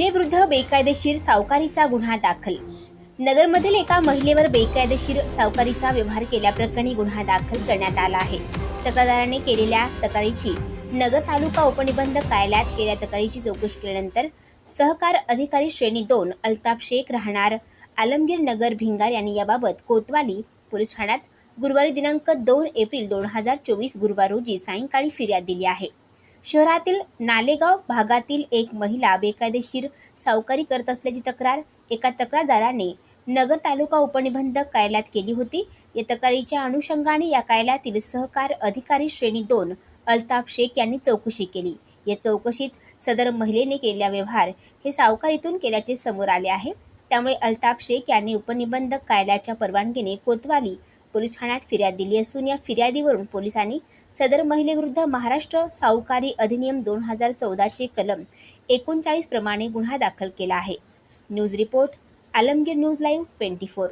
बेकायदेशीर सावकारीचा गुन्हा दाखल. नगरमधील एका महिलेवर बेकायदेशीर सावकारीचा व्यवहार केल्याप्रकरणी गुन्हा दाखल करण्यात आला आहे. तक्रारदाराने केलेल्या तक्रारीची नगर तालुका उपनिबंधक कार्यालयात केल्या तक्रारीची चौकशी केल्यानंतर सहकार अधिकारी श्रेणी दोन अल्ताफ शेख राहणार आलमगीर नगर भिंगार यांनी याबाबत कोतवाली पोलीस ठाण्यात गुरुवारी दिनांक दोन एप्रिल दोन हजार चोवीस गुरुवार रोजी सायंकाळी फिर्याद दिली आहे. शहरातील नालेगाव भागातील एक महिला बेकायदेशीर सावकारी करत असल्याची तक्रार एका तक्रारदाराने नगर तालुका उपनिबंधक कार्यालयात केली होती. या तक्रारीच्या अनुषंगाने या कार्यालयातील सहकार अधिकारी श्रेणी दोन अल्ताफ शेख यांनी चौकशी केली. या चौकशीत सदर महिलेने केलेला व्यवहार हे सावकारीतून केल्याचे समोर आले आहे. त्यामुळे अल्ताफ शेख यांनी उपनिबंधक कार्यालयाच्या परवानगीने कोतवाली पोलीस ठाण्यात फिर्याद दिली असून या फिर्यादीवरून पोलिसांनी सदर महिलेविरुद्ध महाराष्ट्र सावकारी अधिनियम दोन हजार चौदाचे कलम एकोणचाळीस प्रमाणे गुन्हा दाखल केला आहे. News report Alamgir news live twenty four.